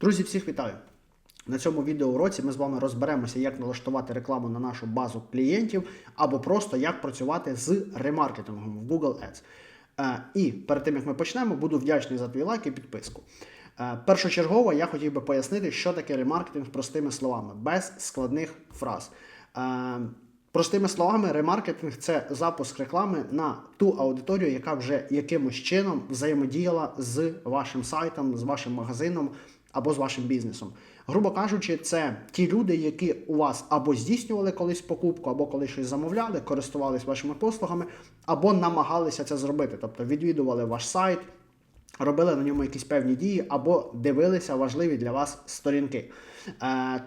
Друзі, всіх вітаю! На цьому відеоуроці ми з вами розберемося, як налаштувати рекламу на нашу базу клієнтів або просто як працювати з ремаркетингом в Google Ads. Е, І перед тим як ми почнемо, буду вдячний за твій лайк і підписку. Е, Першочергово я хотів би пояснити, що таке ремаркетинг простими словами, без складних фраз. Е, Простими словами, ремаркетинг це запуск реклами на ту аудиторію, яка вже якимось чином взаємодіяла з вашим сайтом, з вашим магазином або з вашим бізнесом. Грубо кажучи, це ті люди, які у вас або здійснювали колись покупку, або коли щось замовляли, користувались вашими послугами, або намагалися це зробити, тобто відвідували ваш сайт, робили на ньому якісь певні дії або дивилися важливі для вас сторінки. Е,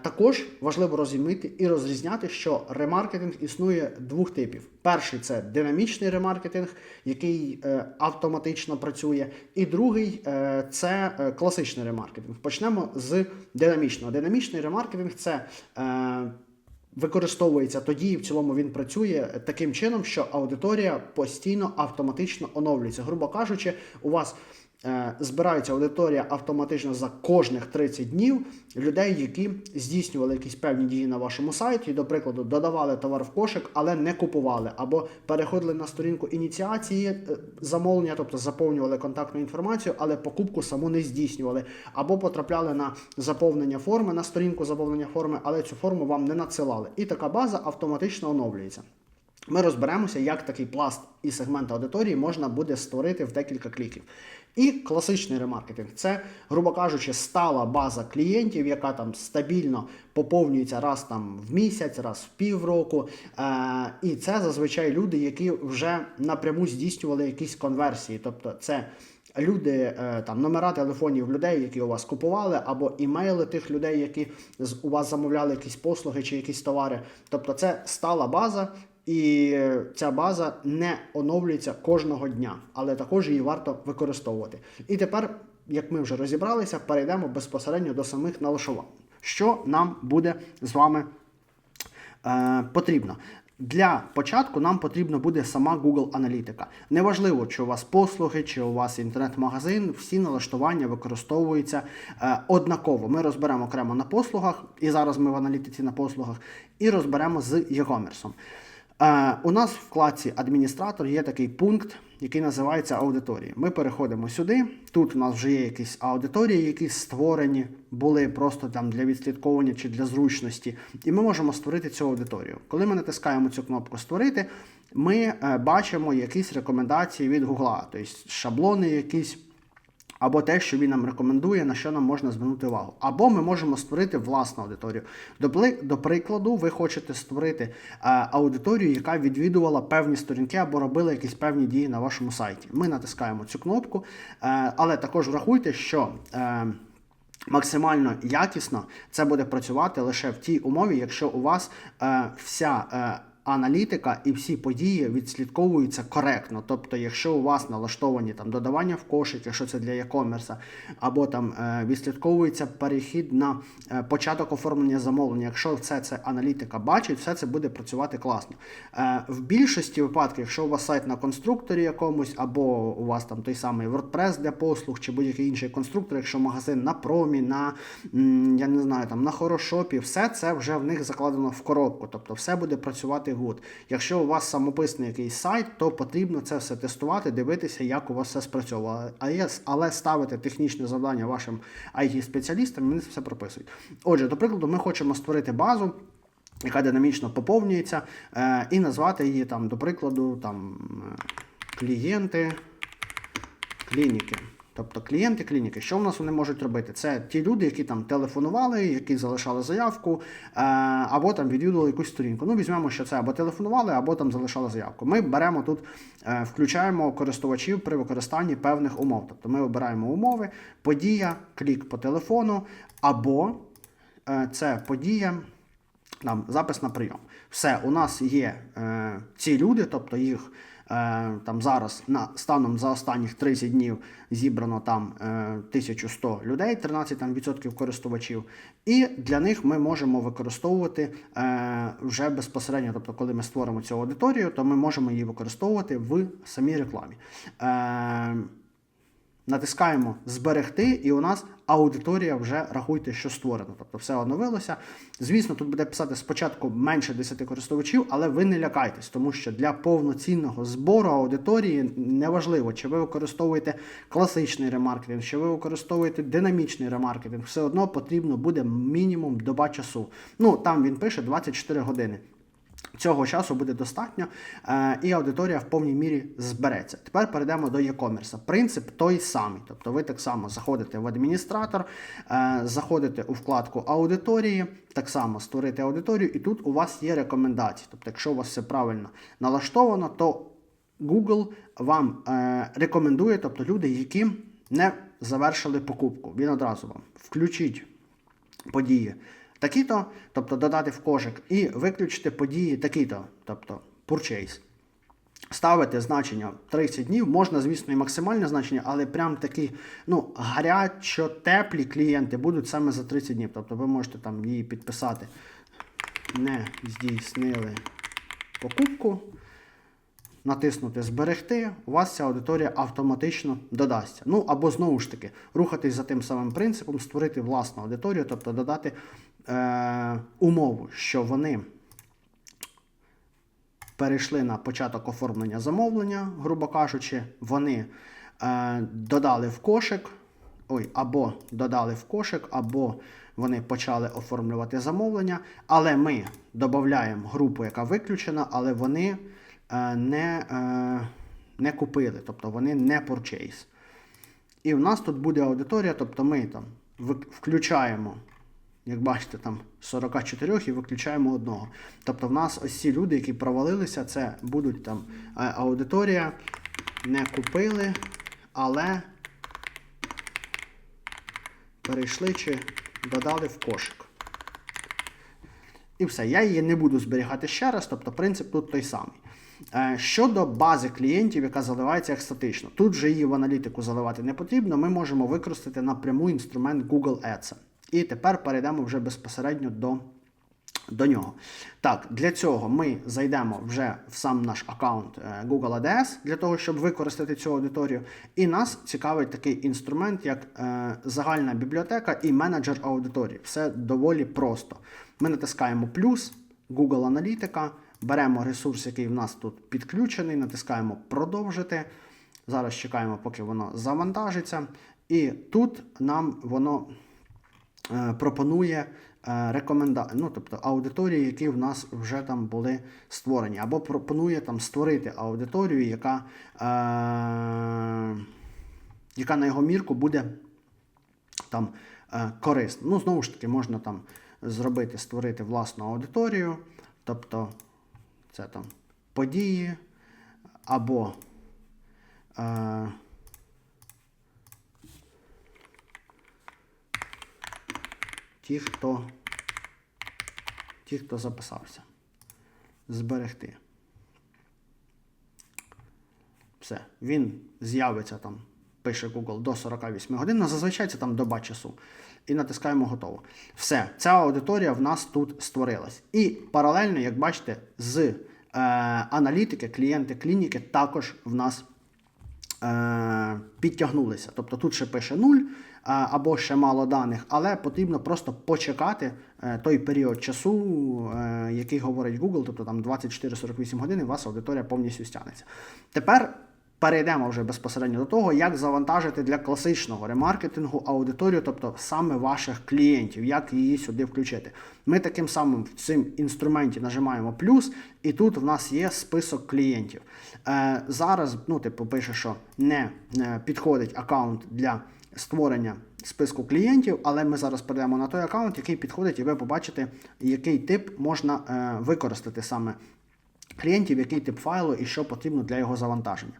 також важливо розуміти і розрізняти, що ремаркетинг існує двох типів. Перший це динамічний ремаркетинг, який е, автоматично працює, і другий е, це класичний ремаркетинг. Почнемо з динамічного. Динамічний ремаркетинг це. Використовується тоді, і в цілому він працює таким чином, що аудиторія постійно автоматично оновлюється. Грубо кажучи, у вас збирається аудиторія автоматично за кожних 30 днів людей, які здійснювали якісь певні дії на вашому сайті, до прикладу, додавали товар в кошик, але не купували, або переходили на сторінку ініціації е, замовлення, тобто заповнювали контактну інформацію, але покупку саму не здійснювали, або потрапляли на заповнення форми на сторінку заповнення форми, але цю форму вам не надсилали. І така база автоматично оновлюється. Ми розберемося, як такий пласт і сегмент аудиторії можна буде створити в декілька кліків. І класичний ремаркетинг це, грубо кажучи, стала база клієнтів, яка там стабільно поповнюється раз там в місяць, раз в півроку. Е- і це зазвичай люди, які вже напряму здійснювали якісь конверсії. Тобто це люди, е, там номера телефонів людей, які у вас купували, або імейли тих людей, які у вас замовляли якісь послуги чи якісь товари. Тобто це стала база. І ця база не оновлюється кожного дня, але також її варто використовувати. І тепер, як ми вже розібралися, перейдемо безпосередньо до самих налаштувань. Що нам буде з вами е, потрібно? Для початку нам потрібна буде сама Google аналітика. Неважливо, чи у вас послуги, чи у вас інтернет-магазин, всі налаштування використовуються е, однаково. Ми розберемо окремо на послугах, і зараз ми в аналітиці на послугах, і розберемо з e-commerce. Е, у нас в вкладці адміністратор є такий пункт, який називається аудиторії. Ми переходимо сюди. Тут у нас вже є якісь аудиторії, які створені були просто там для відслідковування чи для зручності. І ми можемо створити цю аудиторію. Коли ми натискаємо цю кнопку Створити, ми е, бачимо якісь рекомендації від Google, тобто шаблони якісь. Або те, що він нам рекомендує, на що нам можна звернути увагу. Або ми можемо створити власну аудиторію. До, прикладу, ви хочете створити е, аудиторію, яка відвідувала певні сторінки або робила якісь певні дії на вашому сайті. Ми натискаємо цю кнопку, е, але також врахуйте, що. Е, Максимально якісно це буде працювати лише в тій умові, якщо у вас е, вся е, аналітика і всі події відслідковуються коректно. Тобто, якщо у вас налаштовані там додавання в кошик, якщо це для e-commerce, або там е, відслідковується перехід на е, початок оформлення замовлення, якщо все це аналітика бачить, все це буде працювати класно. Е, в більшості випадків, якщо у вас сайт на конструкторі якомусь, або у вас там той самий WordPress для послуг, чи будь-який інший конструктор, якщо магазин на промі, на я не знаю, там на хорошопі, все це вже в них закладено в коробку. Тобто все буде працювати гуд. Якщо у вас самописний якийсь сайт, то потрібно це все тестувати, дивитися, як у вас все спрацьовувало. Але ставити технічне завдання вашим IT-спеціалістам, вони все прописують. Отже, до прикладу, ми хочемо створити базу. Яка динамічно поповнюється, е, і назвати її там, до прикладу, там е, клієнти клініки. Тобто клієнти клініки, що в нас вони можуть робити? Це ті люди, які там телефонували, які залишали заявку, е, або там відвідували якусь сторінку. Ну, візьмемо, що це або телефонували, або там залишали заявку. Ми беремо тут, е, включаємо користувачів при використанні певних умов. Тобто ми обираємо умови, подія, клік по телефону, або е, це подія. Там запис на прийом. Все, у нас є ці люди, тобто їх там зараз на станом за останніх 30 днів зібрано там е, 1100 людей, 13 там відсотків користувачів. І для них ми можемо використовувати е, вже безпосередньо, тобто, коли ми створимо цю аудиторію, то ми можемо її використовувати в самій рекламі. Е, Натискаємо зберегти, і у нас аудиторія вже рахуйте, що створена. Тобто все оновилося. Звісно, тут буде писати спочатку менше 10 користувачів, але ви не лякайтесь, тому що для повноцінного збору аудиторії неважливо, чи ви використовуєте класичний ремаркетинг, чи ви використовуєте динамічний ремаркетинг, все одно потрібно буде мінімум доба часу. Ну там він пише 24 години. Цього часу буде достатньо, е, і аудиторія в повній мірі збереться. Тепер перейдемо до e-commerce. Принцип той самий. Тобто ви так само заходите в адміністратор, е, заходите у вкладку аудиторії, так само створити аудиторію, і тут у вас є рекомендації. Тобто, якщо у вас все правильно налаштовано, то Google вам е, рекомендує, тобто люди, які не завершили покупку. Він одразу вам включіть події такі-то, тобто додати в кошик, і виключити події такі-то, тобто purchase. Ставити значення 30 днів, можна, звісно, і максимальне значення, але прям такі ну, гарячо-теплі клієнти будуть саме за 30 днів. Тобто ви можете там її підписати. Не здійснили покупку, натиснути Зберегти, у вас ця аудиторія автоматично додасться. Ну або знову ж таки, рухатись за тим самим принципом, створити власну аудиторію, тобто додати е, умову, що вони перейшли на початок оформлення замовлення, грубо кажучи, вони е, додали в кошик, ой, або додали в кошик, або вони почали оформлювати замовлення, але ми додаємо групу, яка виключена, але вони е, не, е, не купили, тобто вони не purchase. І в нас тут буде аудиторія, тобто ми там включаємо, як бачите, там 44 і виключаємо одного. Тобто в нас ось ці люди, які провалилися, це будуть там е, аудиторія, не купили, але перейшли чи додали в кошик. І все, я її не буду зберігати ще раз, тобто принцип тут той самий. Е, Щодо бази клієнтів, яка заливається як статично, тут же її в аналітику заливати не потрібно, ми можемо використати напряму інструмент Google Ads. І тепер перейдемо вже безпосередньо до, до нього. Так, для цього ми зайдемо вже в сам наш аккаунт е, Google ADS, для того, щоб використати цю аудиторію. І нас цікавить такий інструмент, як е, загальна бібліотека і менеджер аудиторії. Все доволі просто. Ми натискаємо плюс, Google Аналітика, беремо ресурс, який в нас тут підключений, натискаємо продовжити. Зараз чекаємо, поки воно завантажиться. І тут нам воно пропонує е, рекоменда... ну, тобто аудиторії, які в нас вже там були створені, або пропонує там створити аудиторію, яка, е... яка на його мірку буде там е, корисна. Ну, знову ж таки, можна там зробити, створити власну аудиторію, тобто це там події або е, ті, хто, ті, хто записався. Зберегти. Все. Він з'явиться там, пише Google до 48 годин. Ну, зазвичай це там доба часу. І натискаємо готово. Все, ця аудиторія в нас тут створилась. І паралельно, як бачите, з е, аналітики, клієнти клініки також в нас е, підтягнулися. Тобто тут ще пише 0 е, або ще мало даних, але потрібно просто почекати е, той період часу, е, який говорить Google, тобто там 24-48 годин, у вас аудиторія повністю стягнеться. Тепер перейдемо вже безпосередньо до того, як завантажити для класичного ремаркетингу аудиторію, тобто саме ваших клієнтів, як її сюди включити. Ми таким самим в цим інструменті нажимаємо плюс, і тут в нас є список клієнтів. Е, зараз, ну, типу, пише, що не е, підходить аккаунт для створення списку клієнтів, але ми зараз перейдемо на той аккаунт, який підходить, і ви побачите, який тип можна е, використати саме клієнтів, який тип файлу і що потрібно для його завантаження.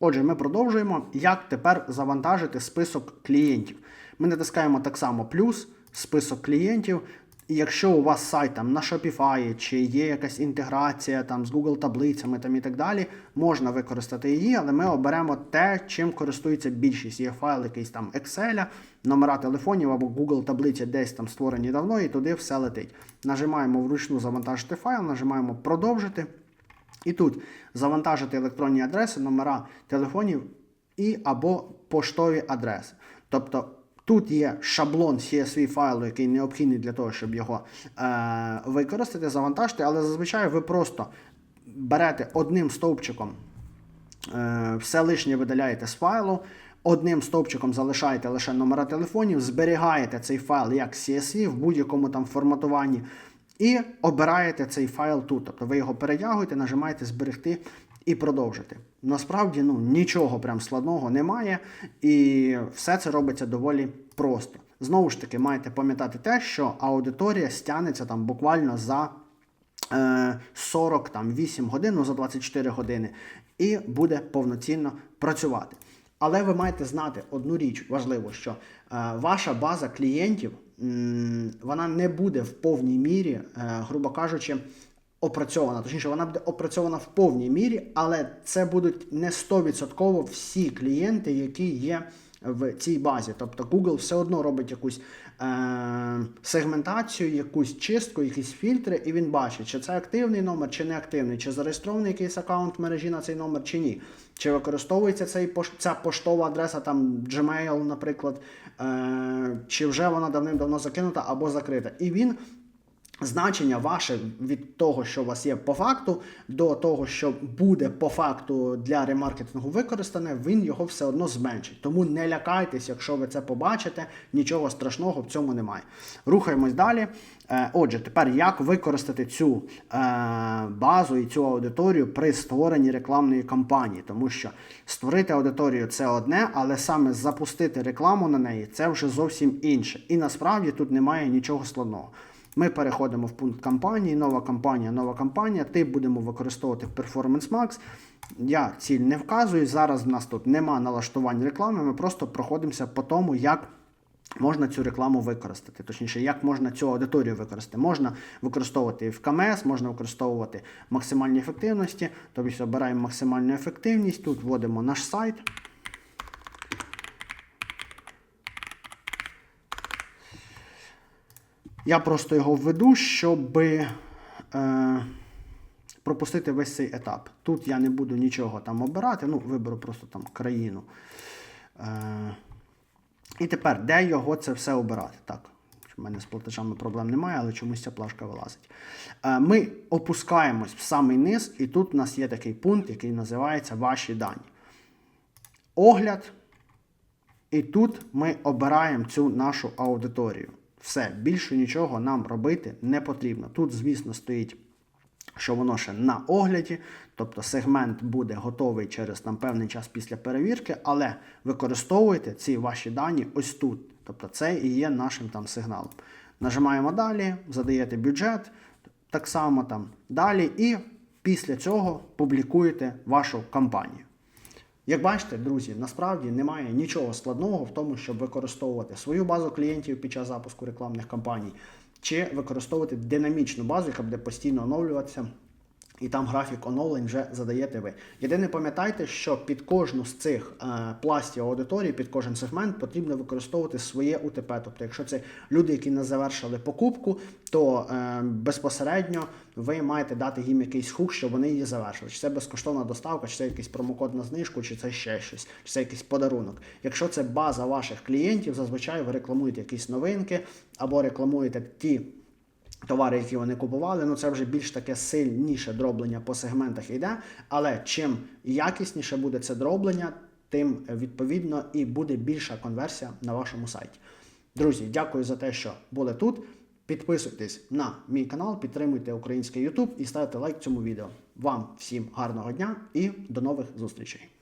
Отже, ми продовжуємо, як тепер завантажити список клієнтів. Ми натискаємо так само плюс, список клієнтів. І якщо у вас сайт там на Shopify, чи є якась інтеграція там з Google таблицями там і так далі, можна використати її, але ми оберемо те, чим користується більшість. Є файл якийсь там Excel, номера телефонів або Google таблиці десь там створені давно, і туди все летить. Нажимаємо вручну завантажити файл, нажимаємо продовжити. І тут завантажити електронні адреси, номера телефонів і або поштові адреси. Тобто Тут є шаблон CSV файлу, який необхідний для того, щоб його е, використати, завантажити, але зазвичай ви просто берете одним стовпчиком Е, все лишнє видаляєте з файлу. Одним стовпчиком залишаєте лише номера телефонів, зберігаєте цей файл як CSV в будь-якому там форматуванні, і обираєте цей файл тут. Тобто ви його перетягуєте, нажимаєте зберегти і продовжити. Насправді ну, нічого прям складного немає, і все це робиться доволі просто. Знову ж таки, маєте пам'ятати те, що аудиторія стягнеться там буквально за е, 48 годин, ну за 24 години, і буде повноцінно працювати. Але ви маєте знати одну річ важливу, що е, ваша база клієнтів вона не буде в повній мірі, е, грубо кажучи, опрацьована. Точніше, вона буде опрацьована в повній мірі, але це будуть не 100% всі клієнти, які є в цій базі. Тобто Google все одно робить якусь е, сегментацію, якусь чистку, якісь фільтри, і він бачить, чи це активний номер, чи не активний, чи зареєстрований якийсь аккаунт мережі на цей номер, чи ні. Чи використовується цей, ця поштова адреса, там Gmail, наприклад, е, чи вже вона давним-давно закинута або закрита. І він значення ваше від того, що у вас є по факту, до того, що буде по факту для ремаркетингу використане, він його все одно зменшить. Тому не лякайтесь, якщо ви це побачите, нічого страшного в цьому немає. Рухаємось далі. Е, Отже, тепер як використати цю е, базу і цю аудиторію при створенні рекламної кампанії, тому що створити аудиторію це одне, але саме запустити рекламу на неї це вже зовсім інше. І насправді тут немає нічого складного. Ми переходимо в пункт кампанії, нова кампанія, нова кампанія. Тип будемо використовувати в Performance Max. Я ціль не вказую. Зараз в нас тут нема налаштувань реклами. Ми просто проходимося по тому, як можна цю рекламу використати. Точніше, як можна цю аудиторію використати. Можна використовувати в КМС, можна використовувати максимальні ефективності. Тобто обираємо максимальну ефективність. Тут вводимо наш сайт. Я просто його введу, щоб е, пропустити весь цей етап. Тут я не буду нічого там обирати, ну, виберу просто там країну. Е, і тепер, де його це все обирати? Так, у мене з платежами проблем немає, але чомусь ця плашка вилазить. Е, ми опускаємось в самий низ, і тут у нас є такий пункт, який називається Ваші дані. Огляд. І тут ми обираємо цю нашу аудиторію. Все, більше нічого нам робити не потрібно. Тут, звісно, стоїть, що воно ще на огляді, тобто сегмент буде готовий через там певний час після перевірки, але використовуйте ці ваші дані ось тут. Тобто це і є нашим там сигналом. Нажимаємо далі, задаєте бюджет, так само там далі, і після цього публікуєте вашу кампанію. Як бачите, друзі, насправді немає нічого складного в тому, щоб використовувати свою базу клієнтів під час запуску рекламних кампаній, чи використовувати динамічну базу, яка буде постійно оновлюватися. І там графік оновлень вже задаєте ви. Єдине пам'ятайте, що під кожну з цих е, пластів аудиторії, під кожен сегмент потрібно використовувати своє УТП. Тобто, якщо це люди, які не завершили покупку, то е, безпосередньо ви маєте дати їм якийсь хук, щоб вони її завершили. Чи це безкоштовна доставка, чи це якийсь промокод на знижку, чи це ще щось, чи це якийсь подарунок. Якщо це база ваших клієнтів, зазвичай ви рекламуєте якісь новинки або рекламуєте ті. Товари, які вони купували, ну це вже більш таке сильніше дроблення по сегментах йде. Але чим якісніше буде це дроблення, тим відповідно і буде більша конверсія на вашому сайті. Друзі, дякую за те, що були тут. Підписуйтесь на мій канал, підтримуйте український YouTube і ставте лайк цьому відео. Вам всім гарного дня і до нових зустрічей!